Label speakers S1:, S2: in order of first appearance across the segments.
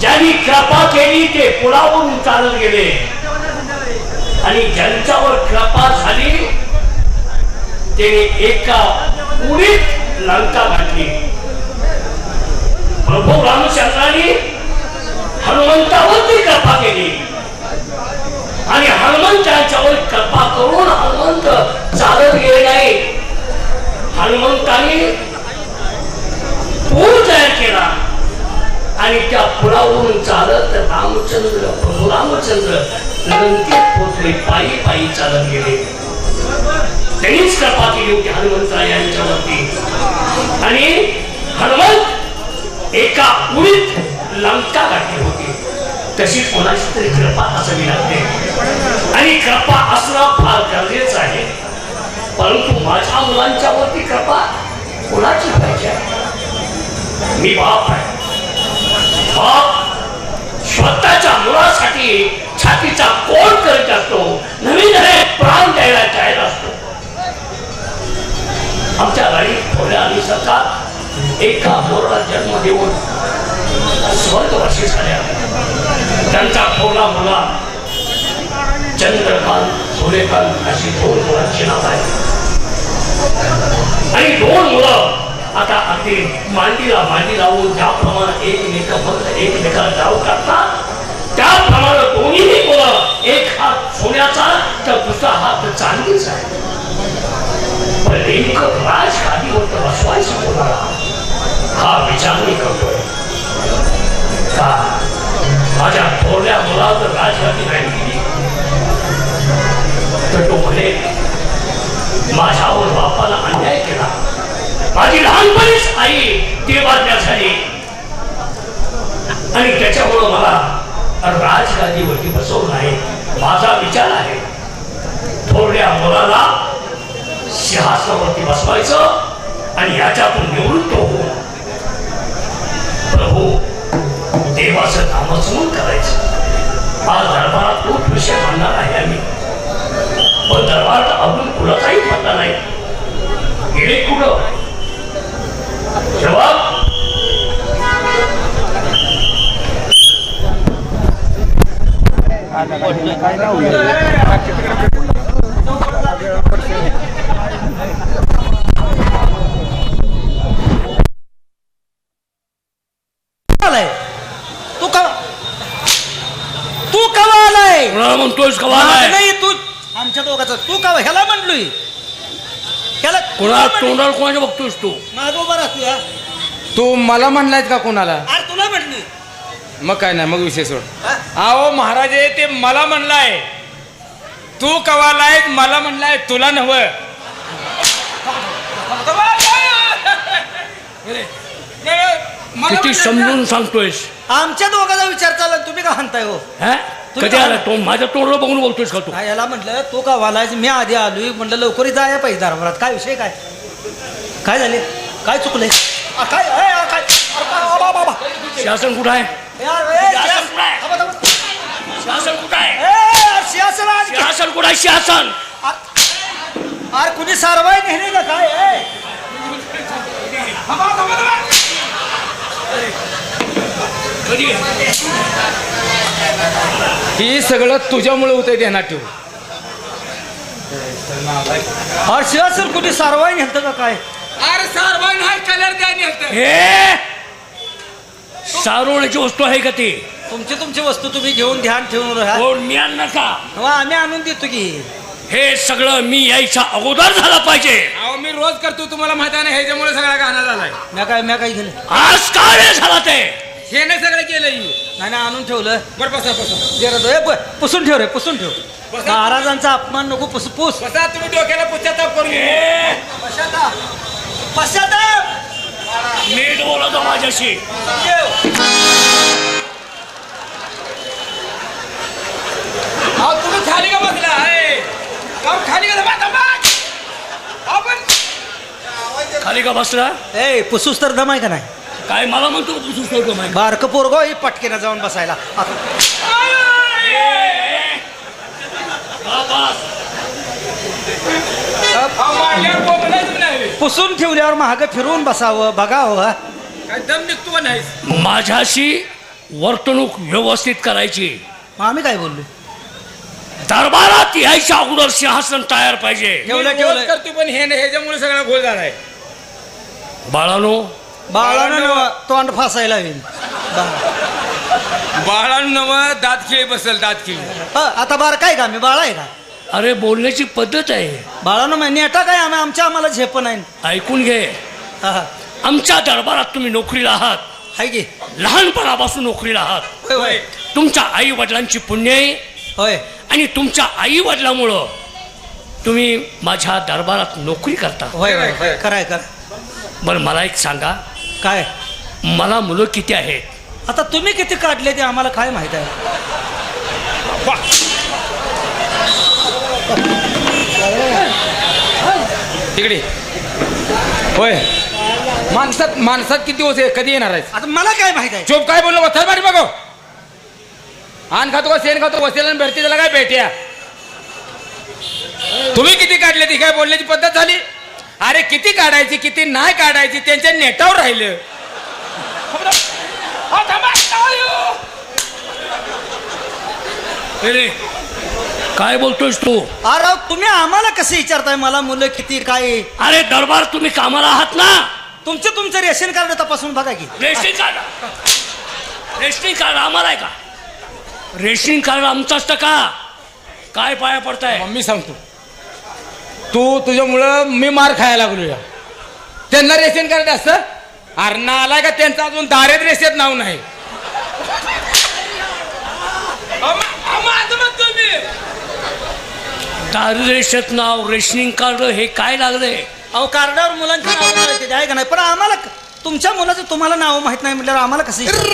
S1: ज्यांनी कृपा केली ते पुलावरून चालत गेले. आणि ज्यांच्यावर कृपा झाली ते एका उडीत लंका घातली. प्रभू रामचंद्रांनी हनुमंतावरती कृपा केली. आणि हनुमंताच्यावर कृपा करून हनुमंत चालत गेले नाही हनुमंताने पूर तयार केला. आणि त्या पुलावरून चालत रामचंद्र प्रभू रामचंद्र लंकेत पोचले पायी पायी चालत गेले. त्यांनीच कृपा केली होती हनुमंतरा यांच्यावरती. आणि हनुमंत एका उडीत लंका गाठली होती. तशी कोणाची तरी कृपा असावी लागते. आणि कृपा असणं फार गरजेचं आहे. परंतु माझ्या मुलांच्यावरती कृपा कोणाची पाहिजे मी बाप आहे. बाप स्वतःच्या मुलासाठी छातीचा कोण करत असतो नवीन नवे प्राण द्यायला तयार असतो. आमच्या गाडीत थोड्या आणि सरकार एका मोरला जन्म देऊन स्वर्गवासी झाल्या त्यांचा थोडा मुला चंद्रकांत सूर्यकांत अशी दोन मुलांची नाव आहे आणि दोन मुलं आता अगदी मांडीला मांडी लावून ज्याप्रमाणे एकमेकांमध्ये एकमेकाला जाऊ करतात त्याप्रमाणे दोन्हीही मुलं एक हात सोन्याचा तर दुसरा हात चांदीचा आहे. पण नेमकं राजगादीवर तर बसवायचं कोणाला? हा विचार मी करतोय. का? माझ्या थोड्या मुलावर राजगादी नाही दिली तर तो म्हणे माझ्यावर बापाला अन्याय केला. माझी लहानपणीच आई देवाज्ञा झाली. आणि त्याच्यामुळं मला राजगादीवरती बसवलं आहे. माझा विचार आहे थोड्या मुलाला सिंहासनावरती बसवायचं आणि याच्यातून निवृत्त होऊन प्रभू देवाचं नामस्मरण करायचं. आज दरबारात खूप विषय म्हणणार आहे आम्ही. पण दरबारात अजून कुणाचाही पत्ता नाही. गेले कुठं? जवाब?
S2: तू का तू कवा आलाय?
S1: कुणाला म्हणतोयस का
S2: माझं
S1: वालाय?
S2: नाही तू आमच्या दोघाचं तू का ह्याला म्हणलोय.
S1: कुणा तोंडाला कोणाच्या बघतोयस तू?
S2: माझं उभा राहतो या
S3: तू मला म्हणलायस का कोणाला?
S2: अरे तुला म्हणली.
S3: मग काय नाही मग विषय सोड.
S2: हा?
S3: अहो महाराजे ते मला म्हणलाय. तू कवालाय मला म्हणलाय तुला नव
S1: किती समजून सांगतोयस?
S2: आमच्या दोघाचा विचार चालला तुम्ही का म्हणताय हो?
S1: हा? कधी आला तो? माझ्या तोंडाला बघून बोलतोयस का तू?
S2: याला म्हटलं तू का वालायच मी आधी आलोय. म्हटलं लवकर जाया पाहिजे दरबारात काय विषय काय? काय झाले? काय चुकलंय? आ, काय? ए, आ, काय? अरे, बा, बा, बा, बा.
S1: शासन कुठं आहे?
S2: ए,
S1: शासन
S2: शास-
S1: कुठं आहे?
S2: थांबा, थांबा.
S1: शासन कुठं आहे?
S2: ए, सिंहासन आण की.
S1: शासन कुठं आहे? शासन.
S2: अरे कुणी सारवाई नेहमी का काय? ए? थांबा, थांबा, थांबा.
S1: कधी
S3: ही सगळं तुझ्यामुळे होतंय ध्यानात ठेव.
S2: अरे सिंहासन कुणी सारवाई नेहतं का काय?
S3: अरे कलर द्या
S1: हे! सारवण्याची वस्तू आहे का ती?
S2: तुमची तुमची वस्तू तुम्ही घेऊन ध्यान ठेवून राहा.
S1: आणणार का
S2: तेव्हा आम्ही आणून देतो की.
S1: हे सगळं मी यायच्या अगोदर झालं पाहिजे.
S3: अहो मी रोज करतो तुम्हाला माहीत आहे ना ह्याच्यामुळे सगळा गाणं झालाय.
S2: म्या काय म्या काय केलं
S1: आज का वेळ झाला ते?
S3: हे नाही सगळं केलं
S2: नाही नाही आणून ठेवलं.
S3: बरं बसा बसा.
S2: जरा तो- ए, प- पुसून ठेव रे पुसून ठेव.
S3: बसा.
S2: महाराजांचा अपमान नको पुस पुस.
S3: बसा तुम्ही डोक्याला पश्चाताप करून
S1: हे,
S2: पश्चाताप.
S1: नीट बोलतो माझ्याशी.
S3: अहो तुम्ही खाली का बसला? आहे अहो, खाली का थांबा, थांबा. अहो, पण
S1: खाली का बसला?
S2: ए पुसूस तर दमाय का नाही?
S1: काय मला म्हणतो का तू सुचवतो माहिती?
S2: बारक पोरगो ही पटकेनं जाऊन बसायला. आता पुसून ठेवल्यावर महाग फिरवून बसावं बघावं हा.
S3: काय दम निघतो का नाही
S1: माझ्याशी वर्तणूक व्यवस्थित करायची.
S2: मग आम्ही काय बोललो?
S1: दरबारात यायच्या अगोदर सिंहासन तयार पाहिजे.
S2: ठेवलं
S3: मी
S2: ठेवलं
S3: रोज करतो पण हे नाही ह्याच्यामुळे सगळा घोळ झालाय.
S1: बाळानो
S2: बाळानं नवं तोंड फासायला होईल बा-
S3: बाळांनो नव दात खेळी बसल दात खेळी.
S2: हा, आता बार काय का? मी बाळा आहे का?
S1: अरे बोलण्याची पद्धत आहे.
S2: बाळानं मी नेटा काय? आम्ही आमच्या आम्हाला झेप नाही.
S1: ऐकून घे.
S2: हा, हा.
S1: आमच्या दरबारात तुम्ही नोकरीला आहात.
S2: हाय की?
S1: लहानपणापासून नोकरीला आहात.
S2: होय होय.
S1: तुमच्या आई वडिलांची पुण्य आहे.
S2: होय.
S1: आणि तुमच्या आई वडिलामुळं तुम्ही माझ्या दरबारात नोकरी करता.
S2: होय होय होय. खरंय कर
S1: बरं मला एक सांगा.
S2: काय?
S1: मला मुलं किती आहेत?
S2: आता तुम्ही किती काढले ते आम्हाला काय माहीत आहे?
S3: तिकडे. होय. माणसात माणसात किती दिवस आहे कधी येणार आहे
S2: आता मला काय माहीत आहे?
S3: चोप काय बोललो वथल मारी बघो. आण खातो का सेन खातो बसेल आणि भरती त्याला काय भेट्या तुम्ही किती काढले ती? काय बोलण्याची पद्धत झाली? अरे किती काढायची किती नाही काढायची त्यांच्या नेटावर राहिलं.
S1: काय बोलतोयस तू?
S2: अरे तुम्ही आम्हाला कसं विचारताय? मला मुलं किती काय?
S1: अरे दरबार तुम्ही कामाला आहात ना?
S2: तुमचं तुमचं रेशन कार्ड तपासून बघा की.
S1: Rationing card? रेशनिंग कार्ड आम्हाला आहे का? रेशनिंग कार्ड आमचं असतं का? काय पाया पडताय?
S3: मम्मी सांगतो. तू तुझ्यामुळं मी मार खायला लागलो या त्यांना रेशन कार्ड असतं? अरे ना आलाय का त्यांचं अजून दारेत रेषेत नाव नाही.
S1: दारिद्र्येशत नाव रेशनिंग कार्ड हे काय लागलंय?
S2: अहो कार्डावर मुलांची नाव माहिती आहे का नाही? पण आम्हाला तुमच्या मुलाचं तुम्हाला नाव माहीत नाही म्हटल्यावर आम्हाला कसं विचारताय?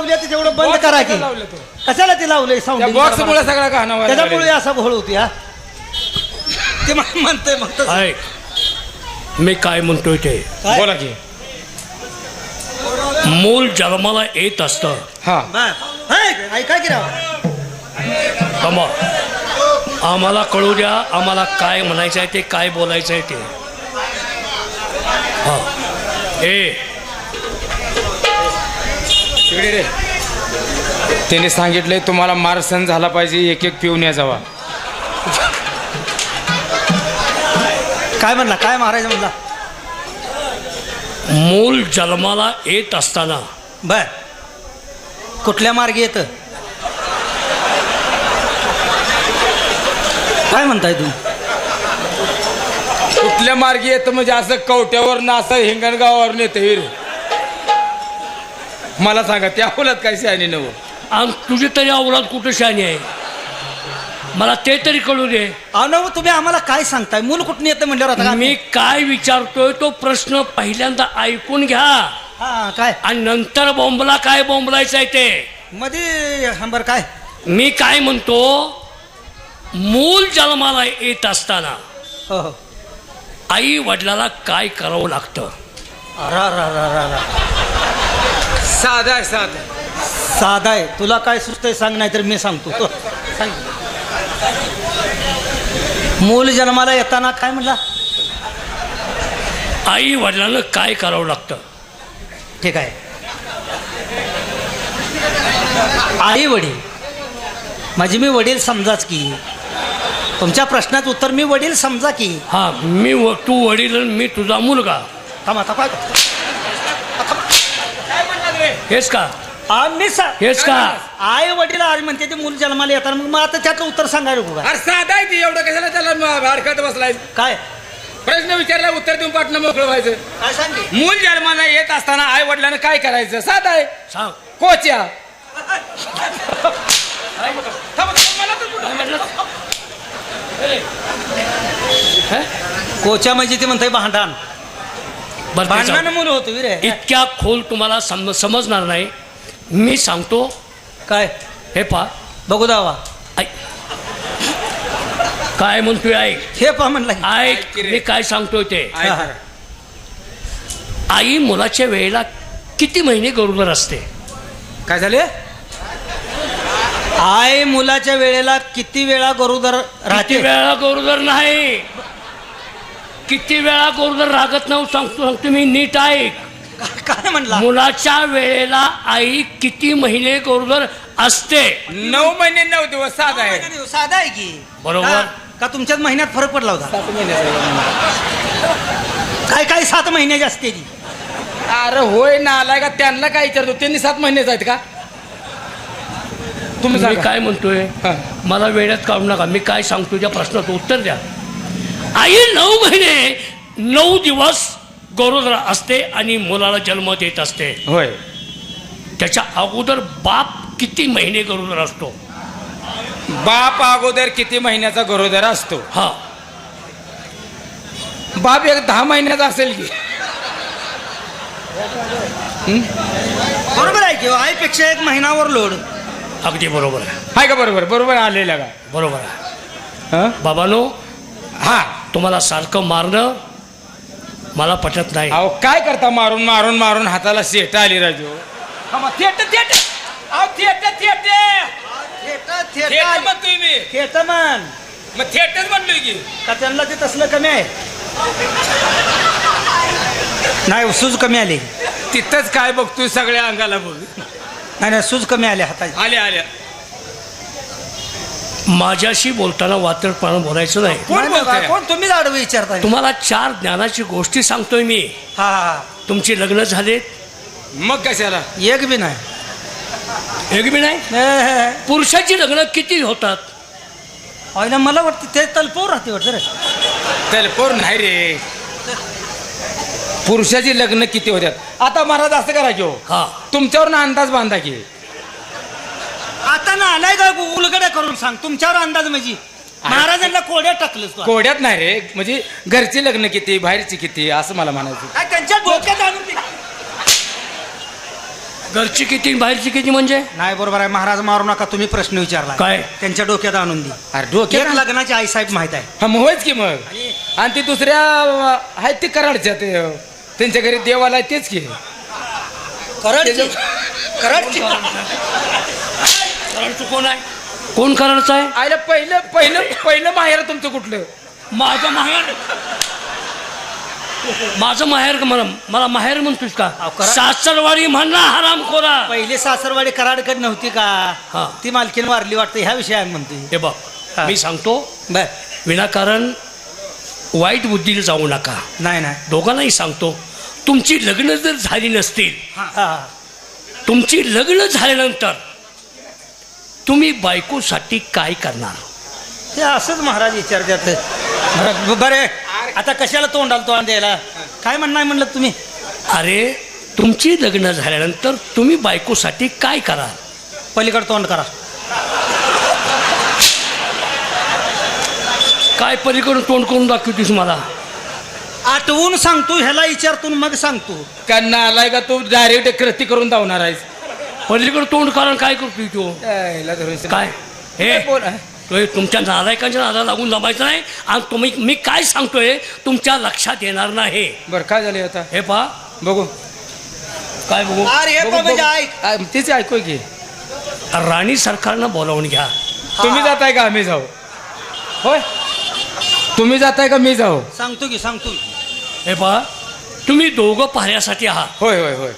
S2: लावले ते तेवढं बंद करा की.
S3: लावलं तो.
S2: कशाला ते लावलंय साऊंड
S3: बॉक्स मुळे सगळा गाणं व्हायला
S2: त्याच्यामुळे. असा घोळ होती हा. ते मा- म्हणतंय.
S1: ऐक. मी काय म्हणतोय ते?
S2: काय?
S3: बोला की.
S1: मूल जन्माला येत असतं.
S3: हा.
S2: बर. हाय, ऐका की राव.
S1: थांबा आम्हाला कळू द्या आम्हाला काय म्हणायचं आहे ते काय बोलायचं आहे ते. हा. ए
S3: रे त्याने सांगितलंय तुम्हाला मार सण झाला पाहिजे एक एक पिऊन या जावा.
S2: काय म्हणला? काय मारायचं म्हणला?
S1: मूल जन्माला येत असताना.
S2: बर. कुठल्या मार्गे येत? काय म्हणताय तुम्ही?
S3: कुठल्या मार्गी येतं म्हणजे असं कवट्यावर ना असं हिंगणगावावर नेतं रे मला सांगा त्या फुलात काय शहाणी नव?
S1: आणि तुझी तरी अवलाद कुठं शानी आहे? मला ते तरी कळू दे.
S2: ना तुम्ही आम्हाला काय सांगताय? मूल कुठून येतं म्हणल्यावर आता
S1: मी काय? विचारतोय तो प्रश्न पहिल्यांदा ऐकून घ्या.
S2: हा काय?
S1: आणि नंतर बोंबला काय बोंबलायचं आहे ते.
S2: मध्ये हा, बरं काय?
S1: मी काय म्हणतो मूल जन्माला येत असताना
S2: हो हो.
S1: आई वडिलाला काय करावं लागतं?
S2: रा रा रा रा रा.
S3: साधा आहे साधा
S2: साधा आहे. तुला काय सुचतंय सांग नाही तर मी सांगतो. तो सांग. मूल जन्माला येताना काय म्हणला?
S1: आई वडिलांना काय करावं लागतं?
S2: ठीक आहे. आई वडील. माझे मी वडील समजाच की. तुमच्या प्रश्नात उत्तर मी वडील समजा की.
S1: हा मी व तू वडील आणि मी तुझा मुलगा.
S2: थांबा थांबा
S1: हेच का?
S2: आ, मी सा-
S1: हेच का?
S2: आई वडील आज म्हणते ते मूल जन्माला येताना मग मग आता त्याचं उत्तर सांगायला का
S3: अरे साधा आहे ती एवढं कशाला त्याला अडकत बसलाय?
S2: काय?
S3: प्रश्न विचारला उत्तर देऊन पाठणं मोकळं व्हायचं.
S2: काय सांगे
S3: मूल जन्माला येत असताना आई वडिलांना काय करायचं? साधा आहे.
S1: सांग.
S3: कोच्या.
S1: हे?
S2: कोच्या म्हणजे ते म्हणते भांडण. भांडणानं मुलं होतो रे
S1: इतक्या खोल तुम्हाला सम समजणार नाही. मी सांगतो
S2: काय?
S1: हे पा
S2: बघू दावा.
S1: काय म्हणतोय ऐक
S2: हे पहा म्हणला.
S1: ऐक मी काय सांगतोय ते?
S3: आई.
S1: आई मुलाच्या वेळेला किती महिने गरोदर असते?
S3: काय झाले?
S2: आई मुलाच्या वेळेला किती वेळा गरोदर
S1: किती
S2: राहते?
S1: वेळा गरोदर नाही? किती वेळा गरोदर राहत नाही सांगतो सांगतो मी नीट ऐक.
S2: काय म्हणला?
S1: मुलाच्या वेळेला आई किती महिने गरोदर असते?
S3: नऊ महिने नऊ दिवस साधा आहे.
S2: साधा आहे की?
S1: बरोबर.
S2: का- का तुमच्यात महिन्यात फरक पडला होता?
S3: सात
S2: काय काय सात महिन्याची असते ती?
S3: अरे होय ना आलाय का? त्यांना काय विचारतो? त्यांनी सात महिन्याचे आहेत का? तुम्ही
S1: मी
S3: सांगा.
S1: काय म्हणतोय?
S3: हा.
S1: मला वेळात काढू नका. मी काय सांगतो त्या प्रश्नाचं उत्तर द्या. आई नऊ महिने नऊ दिवस गरोदर असते आणि मुलाला जन्म देत असते.
S3: होय.
S1: त्याच्या अगोदर बाप किती महिने गरोदर असतो?
S3: बाप अगोदर किती महिन्याचा गरोदर असतो?
S1: हा.
S3: बाप एक दहा महिन्याचा असेल की.
S2: बरोबर आहे की हो, आईपेक्षा एक महिनावर लोड.
S1: अगदी बरोबर आहे.
S3: हाय का बरोबर? बरोबर आलेला का
S1: बरोबर आहे.
S3: हं?
S1: बाबानो
S3: हा.
S1: तुम्हाला सारखं मारणं मला पटत नाही.
S3: अहो काय करता मारून मारून मारून हाताला शेट आली राजू? थिएटर थिएटर अहो थिएटर थिएटर थिएटर म्हणतोय मी. मग थिएटर म्हणलोय की.
S2: का त्यांना ते तसलं कमी आहे? नाही सूज कमी आली.
S3: तिथंच काय बघतोय सगळ्या अंगाला बघ.
S2: नाही नाही सूज कमी आली हाताची
S3: आल्या आल्या.
S1: माझ्याशी बोलताना वात्रटपणा बोलायचं नाही.
S3: कोण
S2: नाही, नाही,
S3: बोलतंय?
S2: कोण? तुम्हीच आडवं विचारताय.
S1: तुम्हाला चार ज्ञानाची गोष्टी सांगतोय मी.
S2: हा हा
S1: तुमची लग्न झालेत.
S3: मग कशाला?
S2: एक बी नाही.
S1: एक बी नाही?
S2: हे, हे, हे.
S1: पुरुषाची लग्न किती होतात?
S2: होय ना मला वाटतं ते तलपवर राहते वाटतं रे.
S3: तेलपोर नाही रे. पुरुषाची लग्न किती होत्यात आता महाराज असं करा की हो.
S1: हा.
S3: तुमच्यावर अंदाज बांधा की.
S2: आता ना आलाय का उलगड्या करून सांग. तुमच्यावर अंदाज म्हणजे. महाराजांना कोड्या टाकलंस तू?
S3: कोड्यात नाही रे. म्हणजे घरची लग्न किती बाहेरची किती असं मला म्हणायचं.
S2: काय त्यांच्या डोक्यात आणून दे.
S1: घरची किती बाहेरची किती म्हणजे?
S2: नाही बरोबर आहे. महाराज मारू नका. तुम्ही प्रश्न विचारला
S1: काय?
S2: त्यांच्या डोक्यात आणून दे.
S3: अरे
S2: एक
S3: डोक्यात
S2: लग्नाची आई साहेब माहीत आहे.
S3: हा मग होयच की मग. आणि ती दुसऱ्या अं, आहेत ते कराडच्या ते अं, त्यांच्या घरी देवाला आहे तेच की.
S2: करडची करडची
S1: कराडचं कोण आहे? कोण कराडचं आहे
S3: आयला पहिलं पहिलं पहिलं माहेर तुमचं कुठलं?
S1: माझं माहेर? माझं माहेर का मला मला माहेर म्हणतोस का?
S2: अहो, करा-
S1: सासरवाडी म्हणला हराम खोरा.
S2: पहिले सासरवाडी कराडकड नव्हती
S1: हा.
S2: का ती मालकीन वारली वाटतं ह्या विषयात म्हणतोय.
S1: हे बघ
S2: हा.
S1: मी सांगतो
S2: बर.
S1: विनाकारण वाईट बुद्धीला जाऊ नका.
S2: नाही नाही.
S1: दोघांनाही सांगतो तुमची लग्न जर झाली नसतील
S2: हा.
S1: तुमची लग्न झाल्यानंतर तुम्ही बायकोसाठी काय करणार?
S2: ते असंच महाराज विचारतात. बरं- बरे. आता कशाला तोंडाला तोंड द्यायला? काय म्हणणार म्हणलं तुम्ही?
S1: अरे तुमची लग्न झाल्यानंतर तुम्ही बायकोसाठी काय कराल
S2: पलीकडे तोंड करा.
S1: काय पलीकडून तोंड करून दाखवतीस मला?
S2: आठवून सांगतो ह्याला विचारतून मग सांगतो.
S3: त्यांना आलाय का तू डायरेक्ट कृती करून धावणार आहेस?
S1: पलीकडे तोंड कारण काय करतोय तो?
S3: यायला धरून
S1: काय? हे?
S3: बोल.
S1: तो तुमच्या नालायकांच्या नादा लागून जमायचं नाही आणि तुम्ही मी काय सांगतोय तुमच्या लक्षात येणार नाही.
S3: बरं काय झाले आता?
S1: हे पहा.
S3: बघू.
S1: काय बघू?
S2: अरे हे
S3: बघू,
S2: पण म्हणजे
S3: बघू.
S2: ऐक.
S3: आ, तेच ऐकूय की.
S1: राणी सरकारनं बोलावून घ्या.
S3: तुम्ही जाताय का? आम्ही जाऊ. होय? तुम्ही जाताय का? मी जाऊ.
S2: सांगतो की सांगतो की.
S1: हे पहा. तुम्ही दोघं पाहण्यासाठी आहात.
S3: होय होय होय.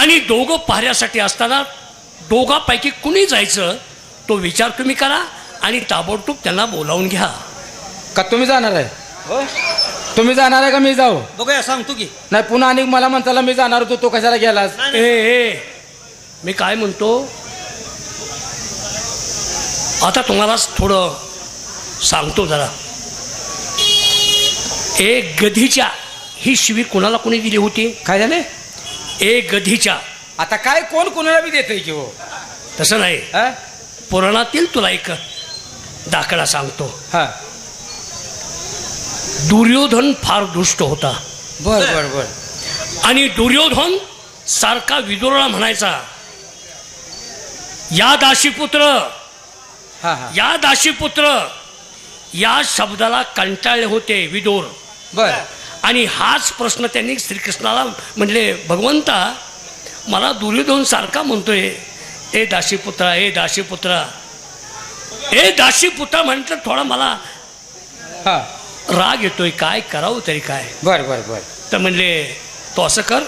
S1: आणि दोघं पाहण्यासाठी असताना दोघांपैकी कुणी जायचं तो विचार तुम्ही करा आणि ताबडतोब त्यांना बोलावून घ्या.
S3: का तुम्ही जाणार आहे? तुम्ही जाणार आहे का मी जाऊ?
S2: बघूया सांगतो की.
S3: नाही पुन्हा आणि मला म्हणताला मी जाणार होतो तो कशाला गेलास?
S2: नाही,
S1: ए मी काय म्हणतो? आता तुम्हाला थोडं सांगतो जरा. एक गधीच्या ही शिवी कोणाला कोणी दिली होती?
S3: काय झाले?
S1: एक गधीच्या.
S3: आता काय कोण कोणाला बी देतंय की हो?
S1: तसं नाही.
S3: हा?
S1: पुराणातील तुला एक दाखला सांगतो.
S3: हा.
S1: दुर्योधन फार दुष्ट होता.
S3: बर बर बर.
S1: आणि दुर्योधन सारखा विदुरला म्हणायचा या दाशीपुत्र
S3: हा हा.
S1: या दाशीपुत्र या शब्दाला कंटाळले होते विदुर.
S3: बर.
S1: आणि हाच प्रश्न त्यांनी श्रीकृष्णाला म्हणले भगवंता मला दुर्योधन सारखा म्हणतोय ए दाशीपुत्रा ए दाशीपुत्रा ए दाशीपुत्रा म्हटलं थोडा मला
S3: हा.
S1: राग येतोय काय करावं तरी काय.
S3: बर बर बर.
S1: तर म्हणले तो असं कर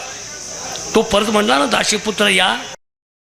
S1: तो परत म्हणला ना दाशीपुत्र या